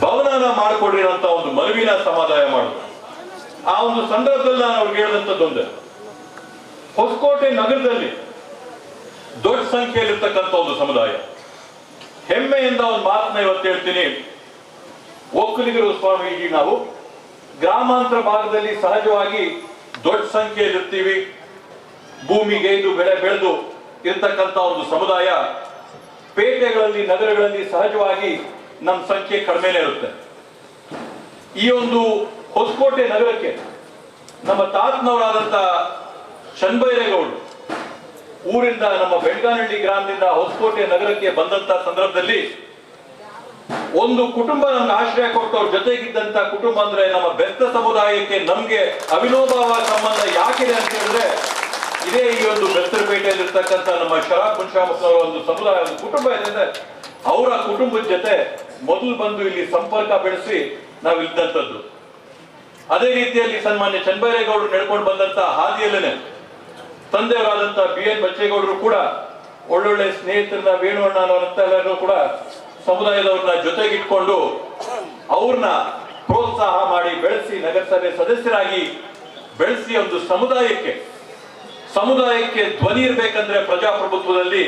ಭವನನ ಮಾಡಿಕೊಡ್ರಿ ಅಂತ ಒಂದು ಮನವಿನ ಸಮಾಧಾನ ಮಾಡಿದ್ರು ಆ ಒಂದು ಸಂದರ್ಭದಲ್ಲಿ ನಾನು ಅವ್ರಿಗೆ ಹೇಳಿದಂಥದ್ದು ಒಂದೇ. ಹೊಸಕೋಟೆ ನಗರದಲ್ಲಿ ದೊಡ್ಡ ಸಂಖ್ಯೆಯಲ್ಲಿರ್ತಕ್ಕಂಥ ಒಂದು ಸಮುದಾಯ. ಹೆಮ್ಮೆಯಿಂದ ಒಂದು ಮಾತನ್ನ ಇವತ್ತು ಹೇಳ್ತೀನಿ. ಒಕ್ಕಲಿಗರು ಸ್ವಾಮೀಜಿ, ನಾವು ಗ್ರಾಮಾಂತರ ಭಾಗದಲ್ಲಿ ಸಹಜವಾಗಿ ದೊಡ್ಡ ಸಂಖ್ಯೆಯಲ್ಲಿರ್ತೀವಿ. ಭೂಮಿಗೆ ಇದು ಬೆಳೆ ಬೆಳೆದು ಇರ್ತಕ್ಕಂಥ ಒಂದು ಸಮುದಾಯ. ಪೇಟೆಗಳಲ್ಲಿ, ನಗರಗಳಲ್ಲಿ ಸಹಜವಾಗಿ ನಮ್ಮ ಸಂಖ್ಯೆ ಕಡಿಮೆನೇ ಇರುತ್ತೆ. ಈ ಒಂದು ಹೊಸಕೋಟೆ ನಗರಕ್ಕೆ ನಮ್ಮ ತಾತನವರಾದಂತ ಚನ್ನಬೈರೇಗೌಡರು ಊರಿಂದ ನಮ್ಮ ಬೆಳಗಾನಹಳ್ಳಿ ಗ್ರಾಮದಿಂದ ಹೊಸಕೋಟೆ ನಗರಕ್ಕೆ ಬಂದಂತ ಸಂದರ್ಭದಲ್ಲಿ ಒಂದು ಕುಟುಂಬ ನಮ್ಗೆ ಆಶ್ರಯ ಕೊಟ್ಟು ಅವ್ರ ಜೊತೆಗಿದ್ದಂತ ಕುಟುಂಬ ಅಂದ್ರೆ ನಮ್ಮ ಬೆತ್ತ ಸಮುದಾಯಕ್ಕೆ ನಮ್ಗೆ ಅವಿನೋಭಾವ ಸಂಬಂಧ ಯಾಕಿದೆ ಅಂತ ಹೇಳಿದ್ರೆ ಇದೇ ಈ ಒಂದು ಬೆತ್ತರಪೇಟೆಯಲ್ಲಿ ಇರ್ತಕ್ಕಂಥ ನಮ್ಮ ಶರಾಬ್ ಮುನ್ಶಾಮಪ್ಪನವರ ಒಂದು ಸಮುದಾಯ, ಒಂದು ಕುಟುಂಬ ಇದೆ ಅವರ ಕುಟುಂಬದ ಜೊತೆ ಮೊದಲು ಬಂದು ಇಲ್ಲಿ ಸಂಪರ್ಕ ಬೆಳೆಸಿ ನಾವು ಇದ್ದಂಥದ್ದು. ಅದೇ ರೀತಿಯಲ್ಲಿ ಸನ್ಮಾನ್ಯ ಚನ್ನಬೈರೇಗೌಡರು ನಡ್ಕೊಂಡು ಬಂದಂತ ಹಾದಿಯಲ್ಲೇನೆ ತಂದೆಯವರಾದಂತ ಬಿ ಎನ್ ಬಚ್ಚೇಗೌಡರು ಕೂಡ ಒಳ್ಳೊಳ್ಳೆ ಸ್ನೇಹಿತರನ್ನ ವೇಣುವಣ್ಣ ಕೂಡ ಸಮುದಾಯದವ್ರನ್ನ ಜೊತೆಗಿಟ್ಕೊಂಡು ಅವ್ರನ್ನ ಪ್ರೋತ್ಸಾಹ ಮಾಡಿ ಬೆಳೆಸಿ ನಗರಸಭೆ ಸದಸ್ಯರಾಗಿ ಬೆಳೆಸಿ ಒಂದು ಸಮುದಾಯಕ್ಕೆ. ಸಮುದಾಯಕ್ಕೆ ಧ್ವನಿ ಇರಬೇಕಂದ್ರೆ ಪ್ರಜಾಪ್ರಭುತ್ವದಲ್ಲಿ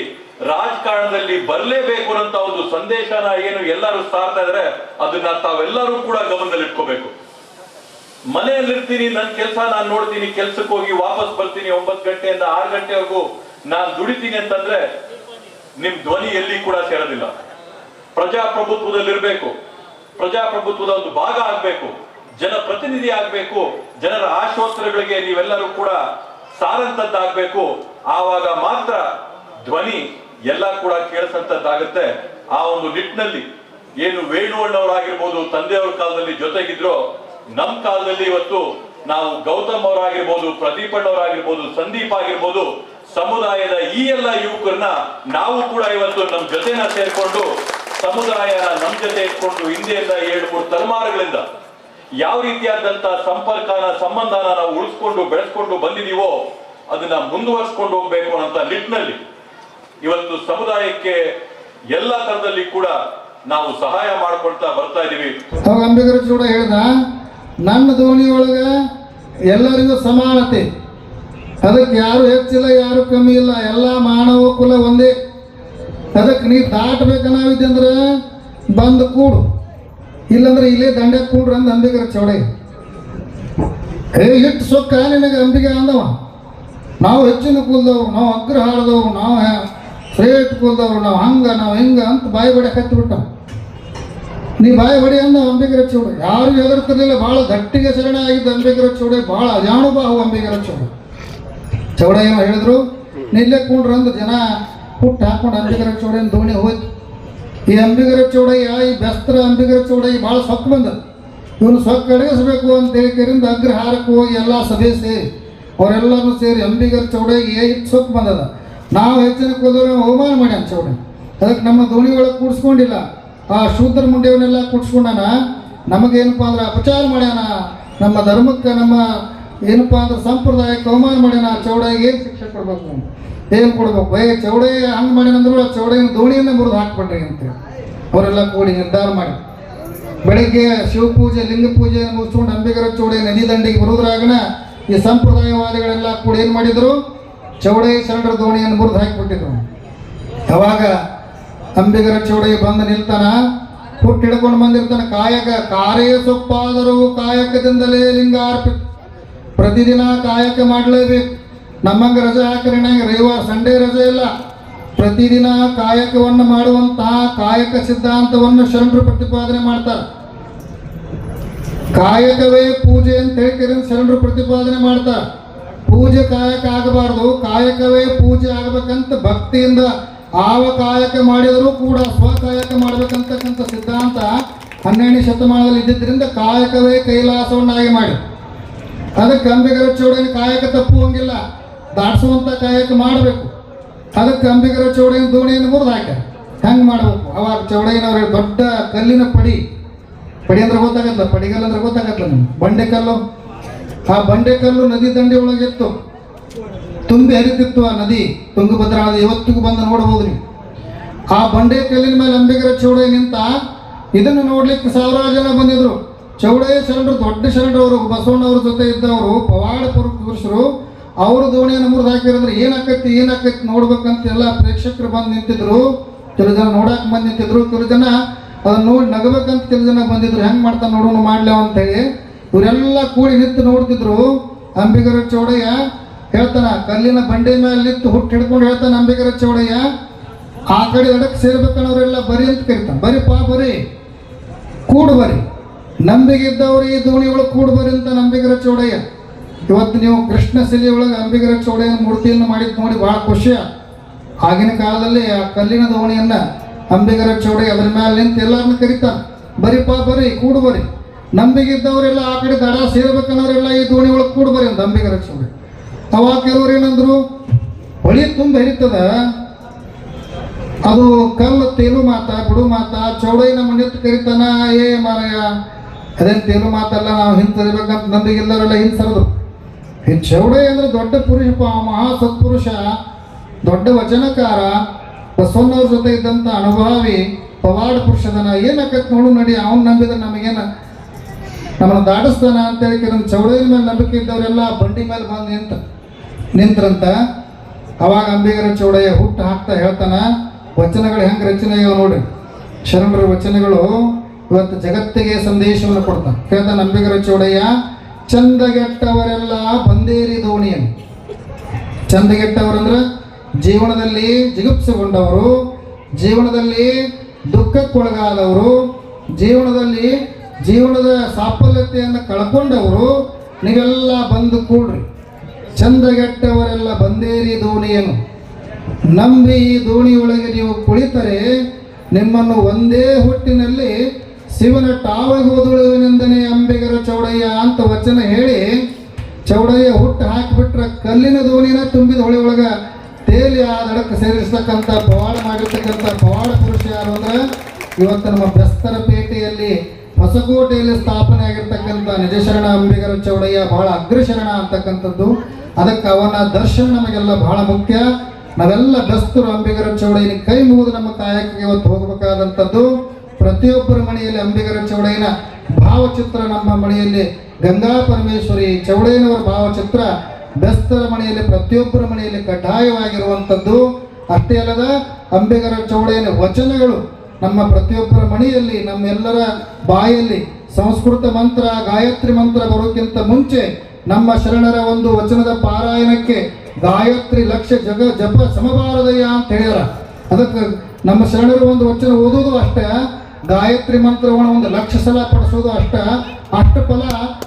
ರಾಜಕಾರಣದಲ್ಲಿ ಬರಲೇಬೇಕು ಅನ್ನೋ ಒಂದು ಸಂದೇಶನ ಏನು ಎಲ್ಲರೂ ಸಾರ್ತಾ ಇದ್ರೆ ಅದನ್ನ ತಾವೆಲ್ಲರೂ ಕೂಡ ಗಮನದಲ್ಲಿಟ್ಕೋಬೇಕು. ಮನೆಯಲ್ಲಿರ್ತೀನಿ ನನ್ನ ಕೆಲಸ ನಾನು ನೋಡ್ತೀನಿ ಕೆಲ್ಸಕ್ಕೆ ಹೋಗಿ ವಾಪಸ್ ಬರ್ತೀನಿ, ಒಂಬತ್ತು ಗಂಟೆಯಿಂದ ಆರು ಗಂಟೆವರೆಗೂ ನಾನು ದುಡಿತೀನಿ ಅಂತಂದ್ರೆ ನಿಮ್ ಧ್ವನಿ ಎಲ್ಲಿ ಕೂಡ ಸೇರೋದಿಲ್ಲ. ಪ್ರಜಾಪ್ರಭುತ್ವದಲ್ಲಿರ್ಬೇಕು. ಪ್ರಜಾಪ್ರಭುತ್ವದ ಒಂದು ಭಾಗ ಆಗ್ಬೇಕು. ಜನಪ್ರತಿನಿಧಿ ಆಗ್ಬೇಕು. ಜನರ ಆಶೋತ್ತರಗಳಿಗೆ ನೀವೆಲ್ಲರೂ ಕೂಡ ಸಾರಂತದ್ದಾಗಬೇಕು. ಆವಾಗ ಮಾತ್ರ ಧ್ವನಿ ಎಲ್ಲ ಕೂಡ ಕೇಳಿಸಂತದ್ದಾಗುತ್ತೆ. ಆ ಒಂದು ನಿಟ್ಟಿನಲ್ಲಿ ಏನು ವೇಣುವಣ್ಣವರಾಗಿರ್ಬೋದು, ತಂದೆಯವ್ರ ಕಾಲದಲ್ಲಿ ಜೊತೆಗಿದ್ರು, ನಮ್ ಕಾಲದಲ್ಲಿ ಇವತ್ತು ನಾವು ಗೌತಮ್ ಅವರಾಗಿರ್ಬೋದು, ಪ್ರದೀಪ್ ಅಣ್ಣವರಾಗಿರ್ಬೋದು, ಸಂದೀಪ್ ಆಗಿರ್ಬೋದು, ಸಮುದಾಯದ ಈ ಎಲ್ಲ ಯುವಕರನ್ನ ನಾವು ಕೂಡ ಇವತ್ತು ನಮ್ ಜೊತೆನ ಸೇರ್ಕೊಂಡು, ಸಮುದಾಯನ ನಮ್ ಜೊತೆ ಇಟ್ಕೊಂಡು ಹಿಂದೆಯಿಂದ ಎರಡು ಮೂರು ತಲೆಮಾರುಗಳಿಂದ ಯಾವ ರೀತಿಯಾದಂತ ಸಂಪರ್ಕನ, ಸಂಬಂಧನ ನಾವು ಉಳಿಸ್ಕೊಂಡು ಬೆಳೆಸ್ಕೊಂಡು ಬಂದಿದೀವೋ, ಅದನ್ನ ಮುಂದುವರಿಸ್ಕೊಂಡು ಹೋಗ್ಬೇಕು ಅಂತ ನಿಟ್ಟಿನಲ್ಲಿ ಇವತ್ತು ಸಮುದಾಯಕ್ಕೆ ಎಲ್ಲ ತರದಲ್ಲಿ ಕೂಡ ನಾವು ಸಹಾಯ ಮಾಡ್ಕೊಳ್ತಾ ಬರ್ತಾ ಇದೀವಿ. ಅಂಬೇಗರ ಚೂಡ ಹೇಳ್ದ, ನನ್ನ ದೋಣಿ ಒಳಗೆ ಎಲ್ಲರಿಗೂ ಸಮಾನತೆ. ಅದಕ್ಕೆ ಯಾರು ಹೆಚ್ಚಿಲ್ಲ, ಯಾರು ಕಮ್ಮಿ ಇಲ್ಲ, ಎಲ್ಲ ಮಾನವ ಕುಲ ಒಂದೇ. ಅದಕ್ಕೆ ನೀ ಅಂದ್ರೆ ಬಂದು ಕೂಡು. ಇಲ್ಲಂದ್ರೆ ಇಲ್ಲೇ ದಂಡೆ ಕೂಡ್ರಿ ಅಂದ ಅಂಬಿಗರ ಚೌಡೆ ಏ ಹಿಟ್ಟು ಸೊಕ್ಕ ನಿನಗೆ ಅಂಬಿಗೆ ಅಂದವ. ನಾವು ಹೆಚ್ಚಿನ ಕುಲ್ದವ್ರು, ನಾವು ಅಗ್ರ ಹಾಡ್ದವ್ರು, ನಾವು ಶ್ರೇಷ್ಠ ಕುಲ್ದವ್ರು ನಾವು ಹಂಗ, ನಾವು ಹಿಂಗ ಅಂತ ಬಾಯಿ ಬಡಿ ಬಿಟ್ಟ. ನೀ ಬಾಯಿ ಬಡಿ ಅಂದ ಅಂಬಿಗರ ಚೂಡು ಯಾರು ಹೆದರ್ತಿರ್ಲಿಲ್ಲ, ಭಾಳ ಗಟ್ಟಿಗೆ ಶರಣ ಆಗಿದ್ದ ಅಂಬಿಗರ ಚೌಡೆ ಭಾಳ ಅಜಾನುಬಾಹು ಅಂಬಿಗರ ಚೌಡೆ ಚೌಡ ಏನೋ ಹೇಳಿದ್ರು ನಿಲ್ಲೇ ಅಂದ್ರೆ ಜನ ಹುಟ್ಟು ಹಾಕೊಂಡು ಅಂಬಿಗರ ಚೌಡನ ದೋಣಿ ಹೋಯ್ತು. ಈ ಅಂಬಿಗರ ಚೌಡಯ್ಯ ಈ ಬೆಸ್ತ್ರ ಅಂಬಿಗರ ಚೌಡಯ್ಯ ಭಾಳ ಸೊಕ್ಕ ಬಂದ. ಇವನು ಸೊಕ್ಕ ಅಡಗಿಸ್ಬೇಕು ಅಂತ ಹೇಳಿಕರಿಂದ ಅಗ್ರಹಾರಕ್ಕೆ ಹೋಗಿ ಎಲ್ಲ ಸಭೆ ಸೇರಿ ಅವರೆಲ್ಲರೂ ಸೇರಿ ಅಂಬಿಗರ ಚೌಡಯ್ಯ ಸೊಕ್ಕ ಬಂದದ. ನಾವು ಹೆಚ್ಚಿನ ಕೂದಲು ಅವಮಾನ ಮಾಡಿ ಚೌಡಯ್ಯ ಅದಕ್ಕೆ ನಮ್ಮ ದೋಣಿ ಒಳಗೆ ಕೂಡಿಸ್ಕೊಂಡಿಲ್ಲ. ಆ ಶೂದ್ರ ಮುಂಡೆಯವನ್ನೆಲ್ಲ ಕೂಡಿಸ್ಕೊಂಡಾನ ನಮಗೇನಪ್ಪ ಅಂದ್ರೆ ಅಪಚಾರ ಮಾಡ್ಯಾನ. ನಮ್ಮ ಧರ್ಮಕ್ಕೆ ನಮ್ಮ ಏನಪ್ಪ ಅಂದ್ರೆ ಸಂಪ್ರದಾಯಕ್ಕೆ ಅವಮಾನ ಮಾಡ್ಯಾನ. ಚೌಡಾಗಿ ಏನು ಶಿಕ್ಷೆ ಕೊಡ್ಬೇಕು ಏನು ಕೊಡ್ಬೇಕು? ಏ ಚೌಡೆ ಹಂಗೆ ಮಾಡ್ಯಾನಂದ್ರು ಚೌಡೆಯ ದೋಣಿಯನ್ನು ಮುರಿದು ಹಾಕ್ಬಿಟ್ರಿ ಅಂತೇಳಿ ಅವರೆಲ್ಲ ಕೂಡಿ ನಿರ್ಧಾರ ಮಾಡಿ. ಬೆಳಿಗ್ಗೆ ಶಿವಪೂಜೆ, ಲಿಂಗ ಪೂಜೆ ಮುಗಿಸ್ಕೊಂಡು ಅಂಬಿಗರ ಚೌಡೆ ನದಿ ದಂಡೆಗೆ ಬರೋದ್ರಾಗನ ಈ ಸಂಪ್ರದಾಯವಾದಿಗಳೆಲ್ಲ ಕೂಡ ಏನು ಮಾಡಿದ್ರು? ಚೌಡೆ ಶರಣರ ದೋಣಿಯನ್ನು ಮುರಿದು ಹಾಕಿಬಿಟ್ಟಿದ್ರು. ಅವಾಗ ಅಂಬಿಗರ ಚೌಡಯ್ಯ ಬಂದು ನಿಲ್ತಾನ? ಹುಟ್ಟು ಹಿಡ್ಕೊಂಡು ಬಂದಿರ್ತಾನೆ. ಕಾಯಕ ಕಾರ್ಯ ಸೊಪ್ಪಾದರೂ ಕಾಯಕದಿಂದಲೇ ಲಿಂಗ ಪ್ರತಿದಿನ ಕಾಯಕ ಮಾಡಲೇಬೇಕು. ನಮ್ಮಂಗ ರಜೆ ಹಾಕಿದ್ರೆ ರವಿವಾರ, ಸಂಡೇ ರಜೆ ಇಲ್ಲ. ಪ್ರತಿದಿನ ಕಾಯಕವನ್ನು ಮಾಡುವಂತಹ ಕಾಯಕ ಸಿದ್ಧಾಂತವನ್ನು ಶರಣರು ಪ್ರತಿಪಾದನೆ ಮಾಡ್ತಾರೆ. ಕಾಯಕವೇ ಪೂಜೆ ಅಂತ ಹೇಳ್ತೀರಿ ಶರಣರು ಪ್ರತಿಪಾದನೆ ಮಾಡ್ತಾರೆ. ಪೂಜೆ ಕಾಯಕ ಆಗಬಾರ್ದು. ಕಾಯಕವೇ ಪೂಜೆ ಆಗಬೇಕಂತ ಭಕ್ತಿಯಿಂದ ಆವ ಕಾಯಕ ಮಾಡಿದರೂ ಕೂಡ ಸ್ವಕಾಯಕ ಮಾಡ್ಬೇಕಂತಕ್ಕಂಥ ಸಿದ್ಧಾಂತ ಹನ್ನೆರಡನೇ ಶತಮಾನದಲ್ಲಿ ಇದ್ದಿದ್ದರಿಂದ ಕಾಯಕವೇ ಕೈಲಾಸವನ್ನಾಗಿ ಮಾಡಿ. ಅದಕ್ಕೆ ಅಂಬಿಗರ ಚೌಡನ ಕಾಯಕ ತಪ್ಪುವಂಗಿಲ್ಲ ದಾಟಿಸುವಂಥ ಕಾಯಕ ಮಾಡಬೇಕು. ಅದಕ್ಕೆ ಅಂಬಿಗರ ಚೌಡನ ದೋಣಿಯನ್ನು ಮುರಿದು ಹಾಕ್ಯಾರ. ಹೆಂಗೆ ಮಾಡಬೇಕು? ಅವಾಗ ಚೌಡಯ್ಯನವ್ರ ದೊಡ್ಡ ಕಲ್ಲಿನ ಪಡಿ. ಪಡಿ ಅಂದ್ರೆ ಗೊತ್ತಾಗತ್ತ ಪಡಿಗಲ್ಲ ಅಂದ್ರೆ ನಿಮ್ಗೆ? ಬಂಡೆ ಬಂಡೆಕಲ್ಲು ಆ ಬಂಡೆಕಲ್ಲು ನದಿ ದಂಡೆ ಒಳಗಿತ್ತು ತುಂಬಿ ಹರಿತಿತ್ತು ಆ ನದಿ. ತುಂಗಭದ್ರ ಇವತ್ತಿಗೂ ಬಂದು ನೋಡ್ಬೋದು ನೀವು. ಆ ಬಂಡೆ ಕಲ್ಲಿನ ಮೇಲೆ ಅಂಬಿಗರ ಚೌಡಯ್ಯ ನಿಂತ ಇದನ್ನು ನೋಡ್ಲಿಕ್ಕೆ ಸಾವಿರಾರು ಜನ ಬಂದಿದ್ರು. ಚೌಡಯ್ಯ ಶರಣರು, ದೊಡ್ಡ ಶರಣರವರು, ಬಸವಣ್ಣವ್ರ ಜೊತೆ ಇದ್ದವರು ಪವಾಡ ಪುರು- ಪುರುಷರು, ಅವರು ದೋಣಿಯನ್ನು ಮುರಿದು ಹಾಕಿರಂದ್ರೆ ಏನಾಕೈತಿ ಏನಾಕೈತಿ ನೋಡ್ಬೇಕಂತ ಎಲ್ಲ ಪ್ರೇಕ್ಷಕರು ಬಂದು ನಿಂತಿದ್ರು. ಕೆಲವು ಜನ ನೋಡಕ್ ಬಂದು ನಿಂತಿದ್ರು. ಕೆಲವು ಜನ ಅದನ್ನ ನೋಡಿ ನಗಬೇಕಂತ ಕೆಲವು ಜನ ಬಂದಿದ್ರು. ಹೆಂಗ್ ಮಾಡ್ತಾನೆ ನೋಡೋಣ ಮಾಡ್ಲೇವ ಅಂತ ಹೇಳಿ ಇವರೆಲ್ಲ ಕೂಡಿ ನಿಂತು ನೋಡ್ತಿದ್ರು. ಅಂಬಿಗರ ಚೌಡಯ್ಯ ಹೇಳ್ತಾನ, ಕಲ್ಲಿನ ಬಂಡೆ ಮೇಲೆ ನಿಂತು ಹುಟ್ಟು ಹಿಡ್ಕೊಂಡು ಹೇಳ್ತಾನೆ ಅಂಬಿಗರ ಚೌಡಯ್ಯ. ಆ ಕಡೆ ಎಡಕ್ಕೆ ಸೇರ್ಬೇಕನ್ನೋರೆಲ್ಲ ಬರಿ ಅಂತ ಕರಿತಾನೆ ಬರೀ ಪಾ ಬರಿ. ಕೂಡು ಬರಿ. ನಂಬಿಗೆ ಇದ್ದವರು ಈ ದೋಣಿ ಒಳಗೆ ಕೂಡು ಬರಿ ಅಂತ ನಂಬಿಗರ ಚೌಡಯ್ಯ. ಇವತ್ತು ನೀವು ಕೃಷ್ಣ ಶಿಲೆ ಒಳಗೆ ಅಂಬಿಗರ ಚೌಡಯ್ಯನ ಮೂರ್ತಿಯನ್ನು ಮಾಡಿದ್ದು ನೋಡಿ ಬಹಳ ಖುಷಿಯ ಆಗಿನ ಕಾಲದಲ್ಲಿ ಆ ಕಲ್ಲಿನ ದೋಣಿಯನ್ನು ಅಂಬಿಗರ ಚೌಡಯ್ಯ ಅದ್ರ ಮೇಲೆ ನಿಂತು ಎಲ್ಲರನ್ನ ಕರಿತಾನೆ. ಬರೀ ಪಾ ಬರಿ. ಕೂಡು ಬರಿ. ಇದ್ದವರೆಲ್ಲ ಆ ಕಡೆ ದಡ ಸೇರ್ಬೇಕನ್ನೋರೆಲ್ಲ ಈ ದೋಣಿ ಒಳಗೆ ಕೂಡ ಬರೀ ನಂಬಿಕೆ ರಕ್ಷಣೆ ಅವಾಗ ಕೆಲವ್ರು ಏನಂದ್ರು, ಹೊಳಿ ತುಂಬ ಹರಿತದ? ಅದು ಕಲ್ಲು ತೇಲು ಮಾತ, ಬಿಡು ಮಾತ ನಮ್ಮ ಮಣ್ಣಿತ್ತು ಕರಿತಾನ? ಏ ಮಾರಯ್ಯ ಅದೇನು ತೇಲು ಮಾತಲ್ಲ, ನಾವು ಹಿಂಸರಿಬೇಕಂತ ನಂಬಿಗೆಲ್ಲರೆಲ್ಲ ಹಿಂಸರದು ಈ ಚೌಡೈ ಅಂದ್ರೆ ದೊಡ್ಡ ಪುರುಷ ಮಹಾ ಸತ್ಪುರುಷ ದೊಡ್ಡ ವಚನಕಾರ, ಬಸವಣ್ಣವ್ರ ಜೊತೆ ಇದ್ದಂಥ ಅನುಭಾವಿ ಪವಾಡ ಪುರುಷದನ. ಏನಾಕತ್ ನೋಡು ನಡಿ, ಅವನು ನಂಬಿದ್ರೆ ನಮಗೇನ ನಮ್ಮನ್ನು ದಾಟಿಸ್ತಾನ ಅಂತೇಳಿ ಕೆಲವೊಂದು ಚೌಡಯ್ಯನ ಮೇಲೆ ನಂಬಿಕೆ ಇದ್ದವರೆಲ್ಲ ಬಂಡಿ ಮೇಲೆ ಬಂದು ನಿಂತ ನಿಂತ್ರಂತ. ಅವಾಗ ಅಂಬಿಗರ ಚೌಡಯ್ಯ ಹುಟ್ಟು ಹಾಕ್ತಾ ಹೇಳ್ತಾನ, ವಚನಗಳು ಹೆಂಗೆ ರಚನೆ ಆಗ್ಯಾವ ನೋಡ್ರಿ. ಶರಣರ ವಚನಗಳು ಇವತ್ತು ಜಗತ್ತಿಗೆ ಸಂದೇಶವನ್ನು ಕೊಡ್ತಾನ. ಹೇಳ್ತಾನೆ ಅಂಬಿಗರ ಚೌಡಯ್ಯ, ಚಂದಗೆಟ್ಟವರೆಲ್ಲ ಬಂದೇರಿ ದೋಣಿಯನ್ನು. ಚಂದಗೆಟ್ಟವರಂದ್ರೆ ಜೀವನದಲ್ಲಿ ಜಿಗುಪ್ಸೆಗೊಂಡವರು ಜೀವನದಲ್ಲಿ ದುಃಖಕ್ಕೊಳಗಾದವರು, ಜೀವನದಲ್ಲಿ ಜೀವನದ ಸಾಫಲ್ಯತೆಯನ್ನು ಕಳ್ಕೊಂಡವರು, ನೀವೆಲ್ಲ ಬಂದು ಕೂಡ್ರಿ. ಚಂದಗೆಟ್ಟವರೆಲ್ಲ ಬಂದೇರಿ ದೋಣಿಯನ್ನು. ನಂಬಿ ಈ ದೋಣಿಯೊಳಗೆ ನೀವು ಕುಳಿತರೆ, ನಿಮ್ಮನ್ನು ಒಂದೇ ಹುಟ್ಟಿನಲ್ಲಿ ಶಿವನ ಟಾವಾಗಿ ಹೋದುಳುವೆನೆಂದನೇ ಅಂಬಿಗರ ಚೌಡಯ್ಯ ಅಂತ ವಚನ ಹೇಳಿ, ಚೌಡಯ್ಯ ಹುಟ್ಟು ಹಾಕಿಬಿಟ್ರೆ ಕಲ್ಲಿನ ದೋಣಿನ ತುಂಬಿದ ಹೊಳೆ ಒಳಗ ತೇಲಿ ಆ ದಡಕ್ಕೆ ಸೇರಿಸ್ತಕ್ಕಂಥ ಪವಾಡ ಮಾಡಿರ್ತಕ್ಕಂಥ ಪವಾಡ ಪುರುಷ ಯಾರು ಅಂದ್ರೆ, ಇವತ್ತು ನಮ್ಮ ಬೆಸ್ತರ ಪೇಟೆಯಲ್ಲಿ ಹೊಸಕೋಟೆಯಲ್ಲಿ ಸ್ಥಾಪನೆ ಆಗಿರ್ತಕ್ಕಂಥ ನಿಜಶರಣ ಅಂಬಿಗರ ಚೌಡಯ್ಯ ಬಹಳ ಅಗ್ರಶರಣ ಅಂತಕ್ಕಂಥದ್ದು. ಅದಕ್ಕೆ ಅವನ ದರ್ಶನ ನಮಗೆಲ್ಲ ಬಹಳ ಮುಖ್ಯ. ನಾವೆಲ್ಲ ದಸ್ತರು ಅಂಬಿಗರ ಚೌಡಯ್ಯನ ಕೈ ಮುಗಿದು ನಮ್ಮ ಕಾಯಕಕ್ಕೆ ಇವತ್ತು ಹೋಗಬೇಕಾದಂಥದ್ದು. ಪ್ರತಿಯೊಬ್ಬರ ಮನೆಯಲ್ಲಿ ಅಂಬಿಗರ ಚೌಡಯ್ಯನ ಭಾವಚಿತ್ರ ನಮ್ಮ ಮನೆಯಲ್ಲಿ ಗಂಗಾ ಪರಮೇಶ್ವರಿ ಚೌಡಯ್ಯನವರ ಭಾವಚಿತ್ರ ಬೆಸ್ತರ ಮನೆಯಲ್ಲಿ ಪ್ರತಿಯೊಬ್ಬರ ಮನೆಯಲ್ಲಿ ಕಡ್ಡಾಯವಾಗಿರುವಂಥದ್ದು. ಅಷ್ಟೇ ಅಲ್ಲದ ಅಂಬಿಗರ ಚೌಡಯ್ಯನ ವಚನಗಳು ನಮ್ಮ ಪ್ರತಿಯೊಬ್ಬರ ಮನೆಯಲ್ಲಿ ನಮ್ಮೆಲ್ಲರ ಬಾಯಲ್ಲಿ ಸಂಸ್ಕೃತ ಮಂತ್ರ, ಗಾಯತ್ರಿ ಮಂತ್ರ ಬರೋಕ್ಕಿಂತ ಮುಂಚೆ ನಮ್ಮ ಶರಣರ ಒಂದು ವಚನದ ಪಾರಾಯಣಕ್ಕೆ ಗಾಯತ್ರಿ ಲಕ್ಷ ಜಗ ಜಪ ಸಮಬಾರದಯ್ಯ ಅಂತ ಹೇಳ್ಯಾರ ಅದಕ್ಕೆ ನಮ್ಮ ಶರಣರ ಒಂದು ವಚನ ಓದೋದು ಅಷ್ಟೇ, ಗಾಯತ್ರಿ ಮಂತ್ರವನ್ನು ಒಂದು ಲಕ್ಷ ಸಲ ಪಡಿಸೋದು ಅಷ್ಟ, ಅಷ್ಟು ಫಲ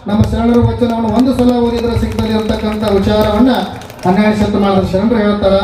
ನಮ್ಮ ಶರಣರ ವಚನವನ್ನು ಒಂದು ಸಲ ಓದಿದ್ರೆ ಸಿಗ್ತದೆ ಅಂತಕ್ಕಂಥ ವಿಚಾರವನ್ನ ಹನ್ನೆರಡು ಶತಮಾನದ ಶರಣರು ಹೇಳ್ತಾರ.